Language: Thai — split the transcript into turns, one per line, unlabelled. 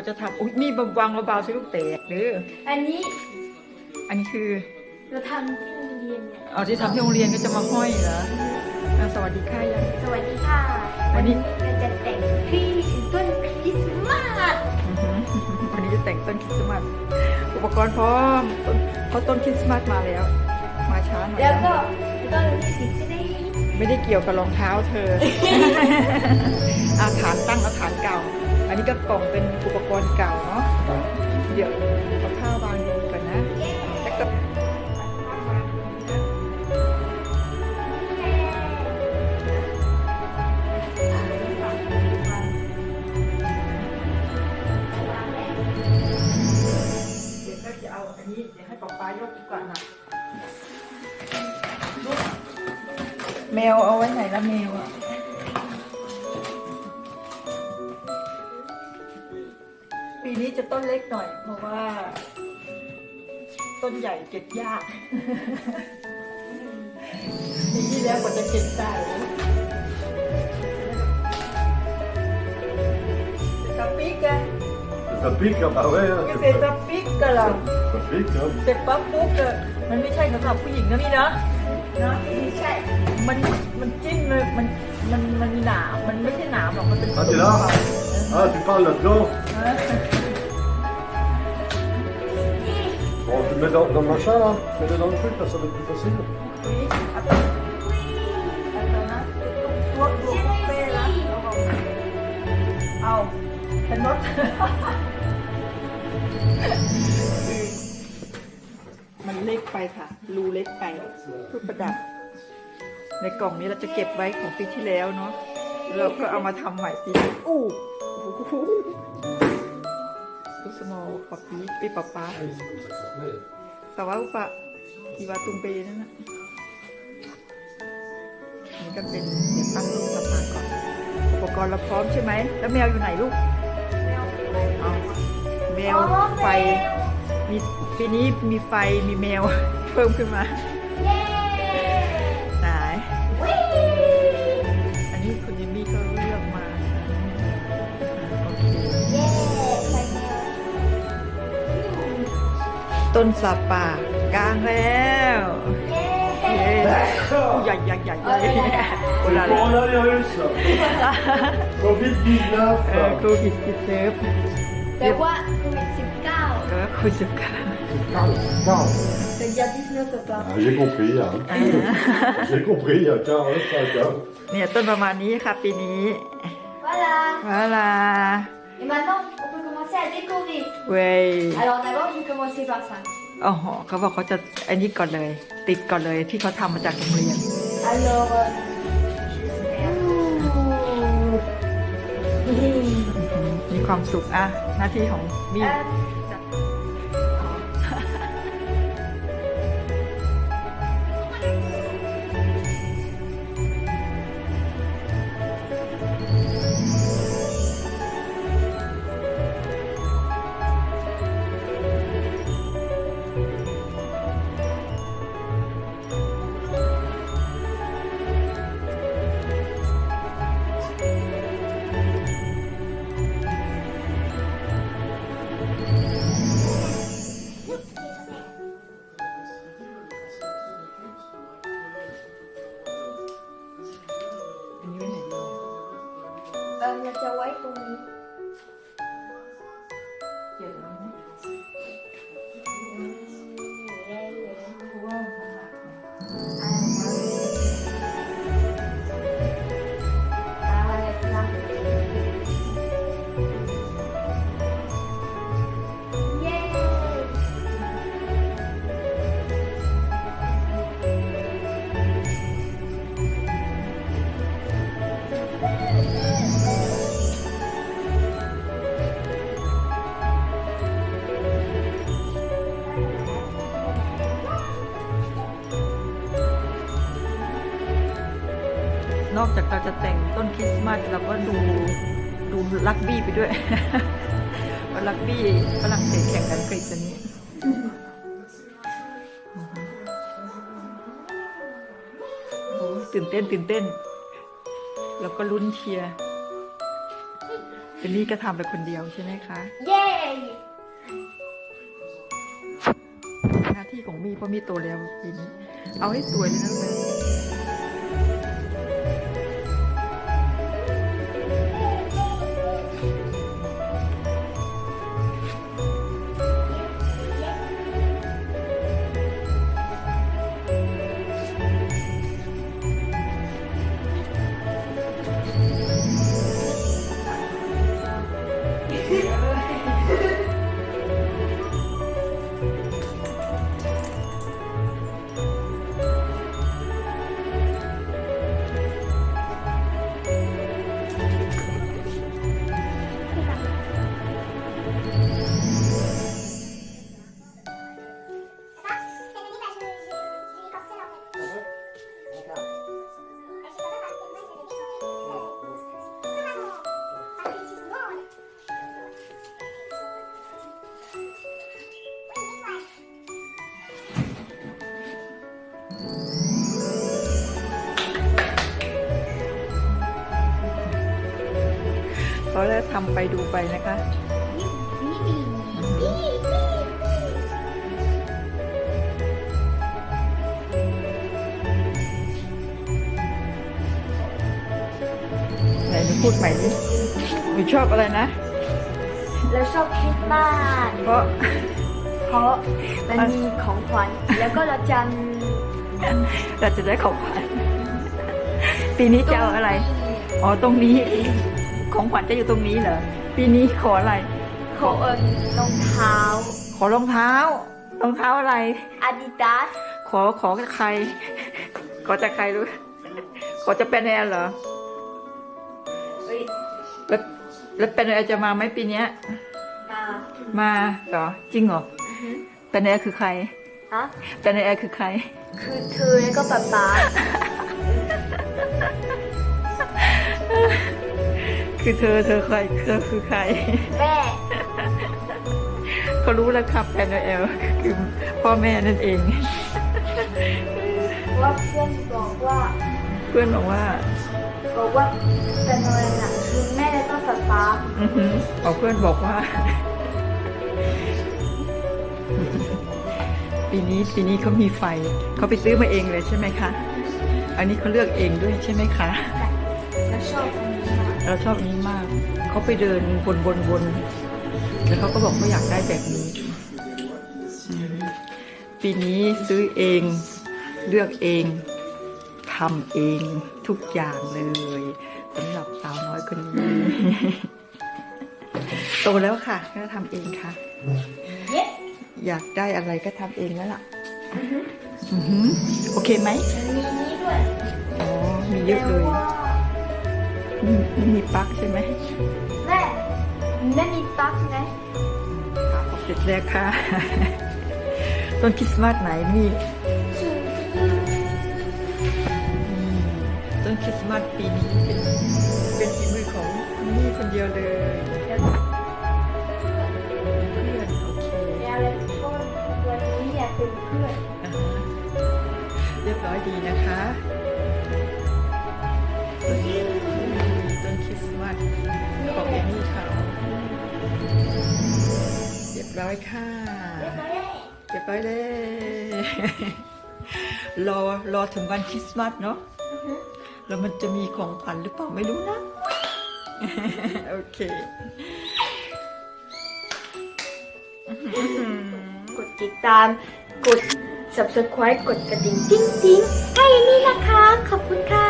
เขาจะทำอุ้ยนี่วางเบาๆสิลูกเตะหรือ
อันนี้
อันนี้คือ
เราทำที่โรงเรียนเนี่ย
เอาที่ทำที่โรงเรียนก็จะมาห้อยเหรออะสวัสดีค่ะยัง
สวัสดีค่ะ
วันนี้
เราจะแต่งที่ต้นคริสต์มาส
อื้อหือวันนี้จะแต่งต้นคริสต์มาสอุปกรณ์พร้อมต้นเพราะต้นคริสต์มาสมาแล้ว มาช้าหน่อย
แล้ว
นะ
ก็ต้นสีจะได้
ไม่ได้เกี่ยวกับรองเท้าเธอ อาฐานตั้งอาฐานเก่า อันนี้ก็กล่องเป็นอุปกรณ์เก่าเนาะเดี๋ยวเอาผ้าวางดีก่อนนะแล้วก็เดี๋ยวก็จะเอาอันนี้เดี๋ยวให้ป๊าป๊ายกดีกว่านะแมวเอาไว้ไหนละแมวอะ ปีนี้จะต้นเล็กหน่อย เพราะว่า ต้นใหญ่เก็บยากปีที่แล้วกว่าจะเก็บได้สปิกอะ
Ça pique, ah bah ouais, hein,
เกษ
c'est
ตร
pas-
ปิกกันเหรอ
ça pique. Hein.
เสร็จปั๊บปุ๊บเลยมันไม่ใช่สำหรับผู้หญิงนะนี่นะนะ
ไม่ใช่
มันมันจิ้มเลยมันมันมันมีหนามมันไม่ใช่หนามหรอกมันเป็น
Ah, t'es là Ah, tu parles là-dedans
เอ
tu mets dans, dans le machin, là. Mets-le dans le truc, là, ça va être plus facile.
อุ๊ยอัตโนอัตโนนะตัวตัวคาเฟ่ละเอาเป็นรถมันเล็กไปค่ะ รูเล็กไปเพื่อประดับ ในกล่องนี้เราจะเก็บไว้ของปีที่แล้วเนาะเราก็เอามาทำใหม่ปีนี้อู้ หูสมอปปีปีปะป๊าสวะอุปะอีวาตุงเปนั่นนะนี่ก็เป็นเดี๋ยวตั้งรูปกันมาก่อน อุปกรณ์เราพร้อมใช่ไหม แล้วแมวอยู่ไหนลูกเอาแมวไฟ มีปีนี้มีไฟมีแมวเพิ่มขึ้นมา ต้นสาป่ากลางแล้ว
เย้
เย้ใหญ่ใหญ่ใหญ่ใหญ่โอ
C'est
ลา
le coronavirus, ça. Covid-19.
เออโควิดติดเชื้อ
แต่ว่าโควิดสิบเก้า
เออโควิดสิบเก้า
Calme, calme.
แต่ยาดิสเนอร์ตัว
Ah, J'ai compris, hein. J'ai compris, il y a 45 ans.
เนี่ยต้นประมาณนี้ค่ะปีนี้
voilà
วลา
et maintenant on peut commencer à décorer
เว้ย
alors d'abord je vais commencer par ça
โอ้โหเขาบอกเขาจะอันนี้ก่อนเลย ติดก่อนเลยที่เขาทำมาจากโรงเรียน
alors euh, je vais faire-
มีความสุขอะหน้าที่ของมี่
Euh, เอ่อเราจะไว้ตรงนี้
น
อ
กจากเราจะแต่งต้นคริสต์มาสเราก็ดูดูลักบี้ไปด้วยว่าลักบี้ฝรั่งเศสแข่งกันอังกฤษอันนี้ตื่นเต้นตื่นเต้น แล้วก็ลุ้นเชียร์เจนนี่ก็ทำไปคนเดียวใช่ไหมคะ
เย้
หน้าที่ของมีเพราะมีโตแล้วปีนี้ เอาให้สวยเลยนะลูกำไปดูไปนะคะ ไหนหนูพูดใหม่ดิหนูชอบอะไรนะ
เราชอบคริสต์มาส
เพราะ
เพราะมันมีของขวัญแล้วก็เราจ
เราจะได้ของขวัญปีนี้จะเอาอะไร อ๋อ ตรงนี้ ของขวัญจะอยู่ตรงนี้เหรอปีนี้ขออะไรำ
ขอเอิญรองเท้า
ขอรองเท้ารองเท้าอะไร
อาดิดาส
ขอขอจากใคร ขอจากใครรู้ขอจะเป็นแอร์เหรอแล้วแล้วเป็นแอร์จะมาไหมปีเนี้ย
มา
มาเหรอจริงเหรอเป็นแอร์คือใคร
ฮะ
เป็นแอร์คือใคร
คือเธอแล้วก็ป๊าป๊า
คือเธอเธอใครเธอคือใคร
แม่
เขารู้แล้วครับแอนแอลคือพ่อแม่นั่นเอง
ว่าเพื่อนบอกว่า
เพื่อนบอกว่า
บอกว่าเป็นอะไรน่ะคือแม่แล้วก็ป๊าป๊า
อือหือบอกเพื่อนบอกว่า ปีนี้ปีนี้เขามีไฟเขาไปซื้อมาเองเลยใช่ไหมคะ อันนี้เขาเลือกเองด้วยใช่ไหมคะ
แล้วชอบอันนี้มาก
เราชอบอันนี้มาก เขาไปเดินวนวนวนแล้วเขาก็บอกเขาอยากได้แบบนี้อืมปีนี้ซื้อเอง เลือกเองทำเองทุกอย่างเลยสำหรับสาวน้อยคนนี้ โตแล้วค่ะ ก็ทำเองค่ะ
เย้
อยากได้อะไรก็ทำเองแล้วล่ะอือหือโอเคไหม
มันมีนี้ด้วย
อ๋อมีเยอะเลย
แต่ว่า
นี่นี่มีปลั๊กใช่ไหม
แม่แม่มีปลั๊กไหม
เสร็จแล้วค่ะ ต้นคริสต์มาสไหนนี่อืมต้นคริสต์มาสปีนี้เป็นเป็นฝีมือของนี่คนเดียวเลย
แล้ว
เพื่อนโอเค
แล้วก็วันนี้อยากเป็นเพื่อน
อ่าฮะเรียบร้อยดีนะคะ ของเอมี่เขาเรียบร้อยค่ะ
เรียบร้อยแล้ว
เก็บไว้เลยรอรอถึงวันคริสต์มาสเนาะแล้วมันจะมีของขวัญหรือเปล่าไม่รู้นะ โอเค
กดติดตาม กด subscribe กดกระดิ่งติ๊งติ๊งให้อันนี้นะคะ ขอบคุณค่ะ